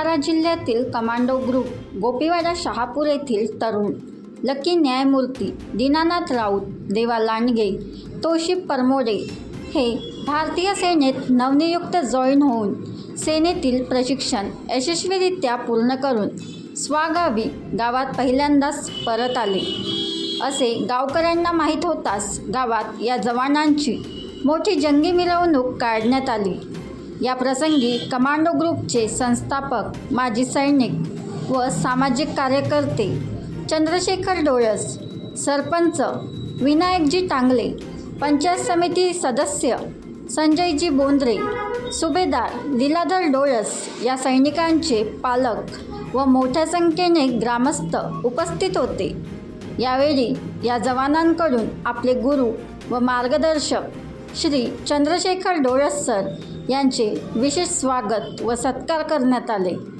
भंडारा जिल्ह्यातील commando group गोपीवाडा Shahapur येथील तरुण लकी न्यायमूर्ती दीनानाथ राऊत देवा लांडगे तोशिब परमोडे हे भारतीय सेनेत नवनियुक्त जॉईन होऊन सेनेतील प्रशिक्षण यशस्वीरित्या पूर्ण करून स्वागावी गावात पहिल्यांदाच परत आले. असे गावकऱ्यांना माहीत होताच गावात या जवानांची मोठी जंगी मिरवणूक काढण्यात आली. या प्रसंगी कमांडो ग्रुपचे संस्थापक माजी सैनिक व सामाजिक कार्यकर्ते चंद्रशेखर डोळस सरपंच विनायकजी टांगले पंचायत समिती सदस्य संजयजी बोंद्रे सुभेदार लीलाधर डोळस या सैनिकांचे पालक व मोठ्या संख्येने ग्रामस्थ उपस्थित होते. यावेळी या जवानांकडून आपले गुरु व मार्गदर्शक श्री चंद्रशेखर डोळस सर यांचे विशेष स्वागत व सत्कार करण्यात आले.